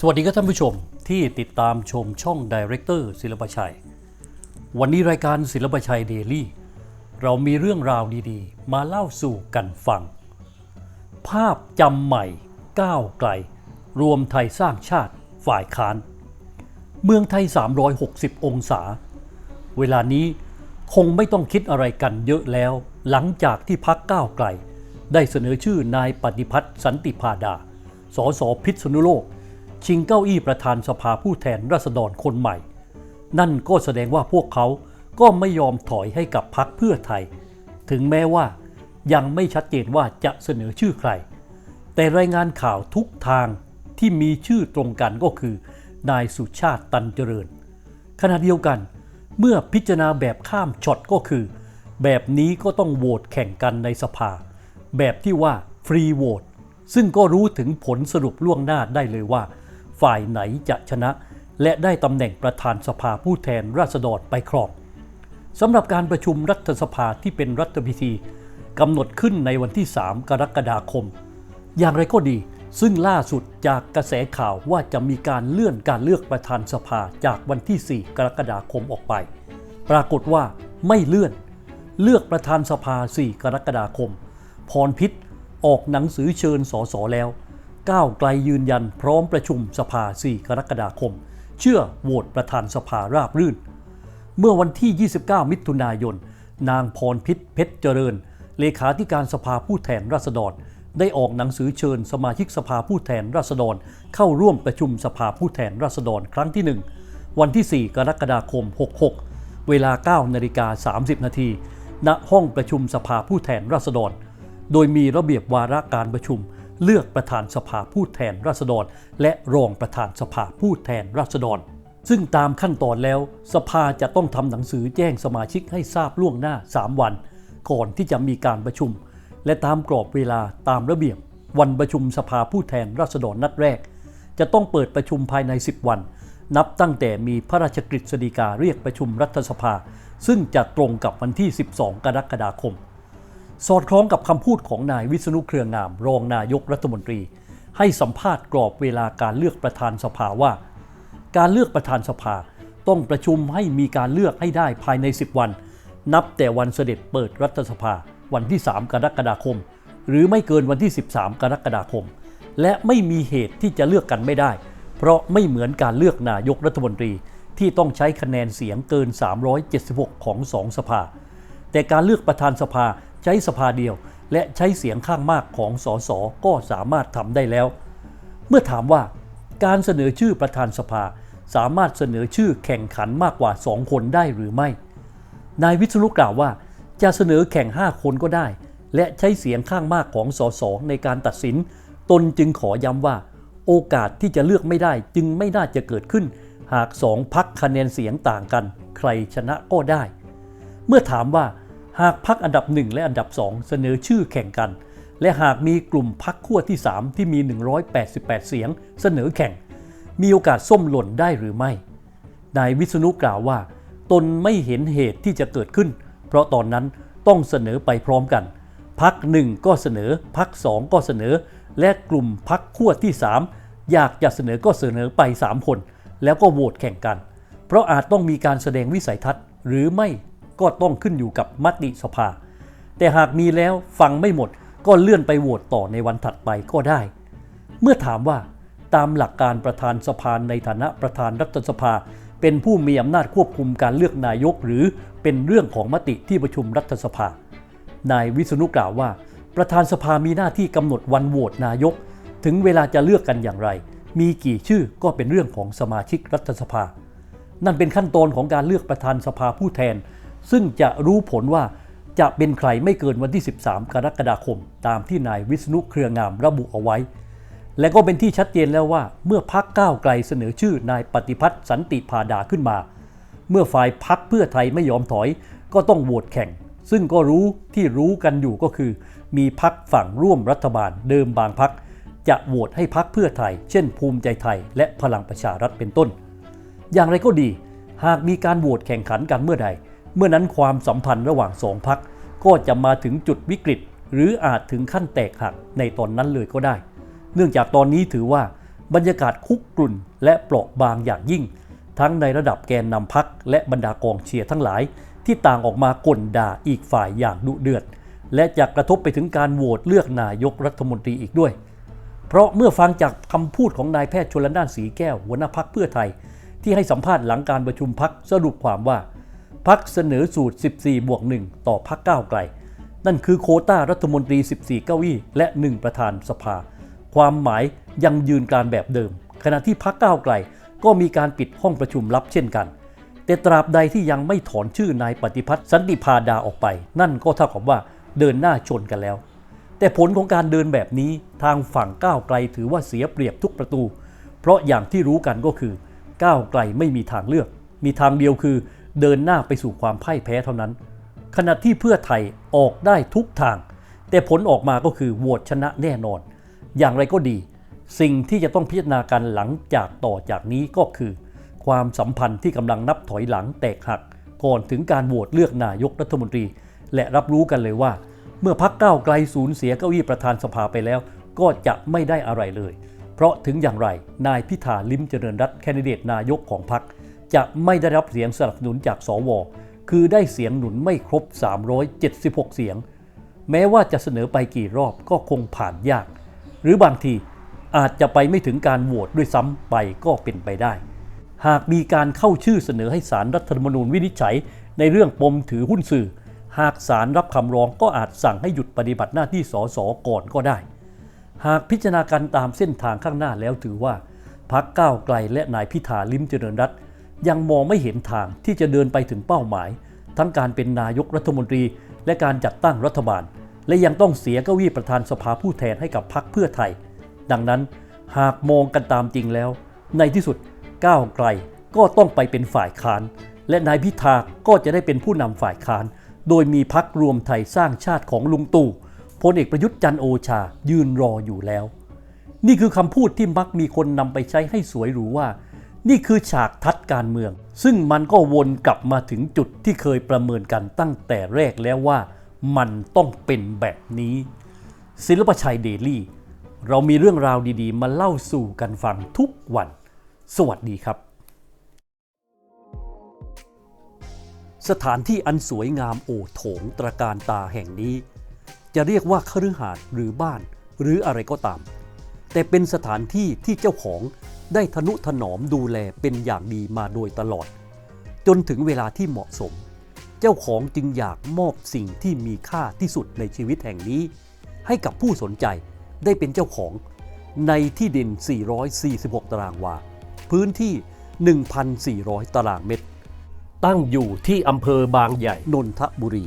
สวัสดีครับท่านผู้ชมที่ติดตามชมช่องดีเรคเตอร์ศิลปชัย วันนี้รายการศิลปชัยเดลี่ เรามีเรื่องราวดีๆ มาเล่าสู่กันฟัง ภาพจำใหม่ก้าวไกล รวมไทยสร้างชาติฝ่ายค้าน เมืองไทย 360 องศา เวลานี้คงไม่ต้องคิดอะไรกันเยอะแล้ว หลังจากที่พักก้าวไกล ได้เสนอชื่อนายปฏิพัฒน์สันติพาดา สสพิษณุโลก ชิงเก้าอี้ประธานสภาผู้แทนราษฎรคนใหม่ นั่นก็แสดงว่าพวกเขาก็ไม่ยอมถอยให้กับพักเพื่อไทย ถึงแม้ว่ายังไม่ชัดเจนว่าจะเสนอชื่อใคร แต่รายงานข่าวทุกทางที่มีชื่อตรงกันก็คือ นายสุชาติตันเจริญ ขณะเดียวกัน เมื่อพิจารณาแบบข้ามช็อตก็คือ แบบนี้ก็ต้องโหวตแข่งกันในสภา แบบที่ว่าฟรีโหวตซึ่งก็รู้ถึงผลสรุปล่วงหน้าได้เลยว่า ฝ่ายไหนจะชนะ และได้ตำแหน่งประธานสภาผู้แทนราษฎรไปครองสำหรับการประชุมรัฐสภาที่เป็นรัฐพิธีกำหนดขึ้นในวันที่ 3 กรกฎาคม อย่างไรก็ดี ซึ่งล่าสุดจากกระแสข่าวว่าจะมีการเลื่อนการเลือกประธานสภาจากวันที่ 4 กรกฎาคมออกไป ปรากฏว่าไม่เลื่อน เลือกประธานสภา 4 กรกฎาคม พรพิษออกหนังสือเชิญสสแล้ว ก้าวไกลยืนยันพร้อมประชุมสภา 4 กรกฎาคม เชื่อโหวตประธานสภาราบรื่น เมื่อวันที่ 29 มิถุนายน นางพรพิษเพชรเจริญ เลขาธิการสภาผู้แทนราษฎร ได้ออกหนังสือเชิญสมาชิกสภาผู้แทนราษฎร เข้าร่วมประชุมสภาผู้แทนราษฎรครั้งที่ 1 วันที่ 4 กรกฎาคม 66 เวลา 9 นาฬิกา 30 นาทีณห้องประชุมสภาผู้แทนราษฎร โดยมีระเบียบวาระการประชุม เลือกประธานสภาผู้แทนราษฎร และรองประธานสภาผู้แทนราษฎร ซึ่งตามขั้นตอนแล้ว สภาจะต้องทำหนังสือแจ้งสมาชิกให้ทราบล่วงหน้า 3 วัน ก่อนที่จะมีการประชุม และตามกรอบเวลาตามระเบียบ วันประชุมสภาผู้แทนราษฎรนัดแรก จะต้องเปิดประชุมภายใน 10 วัน นับตั้งแต่มีพระราชกฤษฎีกาเรียกประชุมรัฐสภา ซึ่งจะตรงกับวันที่ 12 กรกฎาคม สอดคล้องกับคำพูดของนายวิษณุเครืองาม รองนายกรัฐมนตรี ให้สัมภาษณ์กรอบเวลาการเลือกประธานสภาว่า การเลือกประธานสภาต้องประชุมให้มีการเลือกให้ได้ภายใน 10 วัน นับแต่วันเสด็จเปิดรัฐสภาวันที่ 3 กรกฎาคม หรือไม่เกินวันที่ 13 กรกฎาคม และไม่มีเหตุที่จะเลือกกันไม่ได้ เพราะไม่เหมือนการเลือกนายกรัฐมนตรีที่ต้องใช้คะแนนเสียงเกิน 376 ของสองสภา แต่การเลือกประธานสภา ใช้สภาเดียว และใช้เสียงข้างมากของสสก็สามารถทำได้แล้ว เมื่อถามว่าการเสนอชื่อประธานสภาสามารถเสนอชื่อแข่งขันมากกว่า 2 คนได้หรือไม่ นายวิศนุกล่าวว่า จะเสนอแข่ง 5 คนก็ได้ และใช้เสียงข้างมากของสสในการตัดสิน ตนจึงขอย้ำว่า โอกาสที่จะเลือกไม่ได้จึงไม่น่าจะเกิดขึ้น หากสองพักคะแนนเสียงต่างกัน ใครชนะก็ได้ เมื่อถามว่า หากพักอันดับ 1 และอันดับ 2 เสนอชื่อแข่งกัน และหากมีกลุ่มพักขั้วที่ 3 ที่มี 188 เสียง เสนอแข่ง มีโอกาสส้มหล่นได้หรือไม่ นายวิษณุกล่าวว่า ตนไม่เห็นเหตุที่จะเกิดขึ้น เพราะตอนนั้นต้องเสนอไปพร้อมกัน พักหนึ่งก็เสนอ พักสองก็เสนอ และกลุ่มพักขั้วที่ 3 อยากจะเสนอก็เสนอไป 3 คน แล้วก็โหวตแข่งกัน เพราะอาจต้องมีการแสดงวิสัยทัศน์ หรือไม่ ก็ต้องขึ้นอยู่กับมติสภา แต่หากมีแล้วฟังไม่หมดก็เลื่อนไปโหวตต่อในวันถัดไปก็ได้ เมื่อถามว่าตามหลักการประธานสภาในฐานะประธานรัฐสภา เป็นผู้มีอำนาจควบคุมการเลือกนายก หรือเป็นเรื่องของมติที่ประชุมรัฐสภา นายวิษณุกล่าวว่า ประธานสภามีหน้าที่กำหนดวันโหวตนายก ถึงเวลาจะเลือกกันอย่างไร มีกี่ชื่อก็เป็นเรื่องของสมาชิกรัฐสภา นั่นเป็นขั้นตอนของการเลือกประธานสภาผู้แทน ซึ่งจะรู้ผลว่าจะเป็นใครไม่เกินวันที่ 13 กรกฎาคม ตามที่นายวิษณุเครืองามระบุเอาไว้ และก็เป็นที่ชัดเจนแล้วว่า เมื่อพักก้าวไกลเสนอชื่อนายปฏิพัฒน์สันติพาดาขึ้นมา เมื่อฝ่ายพักเพื่อไทยไม่ยอมถอย ก็ต้องโหวตแข่ง ซึ่งก็รู้ที่รู้กันอยู่ก็คือ มีพักฝั่งร่วมรัฐบาลเดิมบางพักจะโหวตให้พักเพื่อไทย เช่น ภูมิใจไทย และพลังประชารัฐเป็นต้น อย่างไรก็ดี หากมีการโหวตแข่งขันกันเมื่อใด เมื่อนั้นความสัมพันธ์ระหว่างสองพักก็จะมาถึงจุดวิกฤต หรืออาจถึงขั้นแตกหักในตอนนั้นเลยก็ได้ เนื่องจากตอนนี้ถือว่าบรรยากาศคุกกรุ่นและเปราะบางอย่างยิ่ง ทั้งในระดับแกนนำพักและบรรดากองเชียร์ทั้งหลาย ที่ต่างออกมากลด่าอีกฝ่ายอย่างดุเดือด และจะกระทบไปถึงการโหวตเลือกนายกรัฐมนตรีอีกด้วย เพราะเมื่อฟังจากคำพูดของนายแพทย์ชลน่านสีแก้วหัวหน้าพักเพื่อไทย ที่ให้สัมภาษณ์หลังการประชุมพักสรุปความว่า พักเสนอสูตร 14 บวก 1 ต่อพักก้าวไกล นั่นคือโคต้ารัฐมนตรี 14 เก้าอี้ และ 1 ประธานสภา ความหมายยังยืนการแบบเดิม ขณะที่พักก้าวไกลก็มีการปิดห้องประชุมลับเช่นกัน แต่ตราบใดที่ยังไม่ถอนชื่อนายปฏิพัฒน์สันติพาดาออกไป นั่นก็เท่ากับว่าเดินหน้าชนกันแล้ว แต่ผลของการเดินแบบนี้ทางฝั่งก้าวไกลถือว่าเสียเปรียบทุกประตู เพราะอย่างที่รู้กันก็คือก้าวไกลไม่มีทางเลือก มีทางเดียวคือ เดินหน้าไปสู่ความพ่ายแพ้เท่านั้น ขณะที่เพื่อไทยออกได้ทุกทาง แต่ผลออกมาก็คือโหวตชนะแน่นอน อย่างไรก็ดี สิ่งที่จะต้องพิจารณากันหลังจากต่อจากนี้ก็คือ ความสัมพันธ์ที่กำลังนับถอยหลังแตกหัก ก่อนถึงการโหวตเลือกนายกรัฐมนตรี และรับรู้กันเลยว่า เมื่อพักเก้าไกลสูญเสียเก้าอี้ประธานสภาไปแล้ว ก็จะไม่ได้อะไรเลย เพราะถึงอย่างไรนายพิธาลิมเจริญรัตน์แคนดิเดตนายกของพรรค จะไม่ได้รับเสียงสนับสนุนจากสว คือได้เสียงหนุนไม่ครบ 376 เสียง แม้ว่าจะเสนอไปกี่รอบก็คงผ่านยาก หรือบางทีอาจจะไปไม่ถึงการโหวตด้วยซ้ำไปก็เป็นไปได้ หากมีการเข้าชื่อเสนอให้สารรัฐธรรมนูญวินิจฉัย ในเรื่องปมถือหุ้นสื่อ หากสารรับคำร้องก็อาจสั่งให้หยุดปฏิบัติหน้าที่สสก่อนก็ได้ หากพิจารณาการตามเส้นทางข้างหน้าแล้วถือว่าพักก้าวไกลและนายพิธาลิมเจริญรัตน์ ยังมองไม่เห็นทางที่จะเดินไปถึงเป้าหมาย ทั้งการเป็นนายกรัฐมนตรี และการจัดตั้งรัฐบาล และยังต้องเสียเก้าอี้ประธานสภาผู้แทนให้กับพรรคเพื่อไทย ดังนั้นหากมองกันตามจริงแล้ว ในที่สุดก้าวไกลก็ต้องไปเป็นฝ่ายค้าน และนายพิธาก็จะได้เป็นผู้นำฝ่ายค้าน โดยมีพักรวมไทยสร้างชาติของลุงตู่พลเอกประยุทธ์จันโอชายืนรออยู่แล้ว นี่คือคำพูดที่มักมีคนนำไปใช้ให้สวยหรูว่า นี่คือฉากทัดการเมือง ซึ่งมันก็วนกลับมาถึงจุดที่เคยประเมินกันตั้งแต่แรกแล้วว่ามันต้องเป็นแบบนี้ ศิลปชัยเดลี่ เรามีเรื่องราวดีๆ มาเล่าสู่กันฟังทุกวัน สวัสดีครับ สถานที่อันสวยงามโอโถงตระการตาแห่งนี้ จะเรียกว่าคฤหาสน์หรือบ้านหรืออะไรก็ตาม แต่เป็นสถานที่ที่เจ้าของ ได้ทนุถนอมดูแลเป็นอย่างดีมาโดยตลอด จนถึงเวลาที่เหมาะสม เจ้าของจึงอยากมอบสิ่งที่มีค่าที่สุดในชีวิตแห่งนี้ ให้กับผู้สนใจได้เป็นเจ้าของในที่ดิน 446 ตารางวา พื้นที่ 1,400 ตารางเมตร ตั้งอยู่ที่อำเภอบางใหญ่ นนทบุรี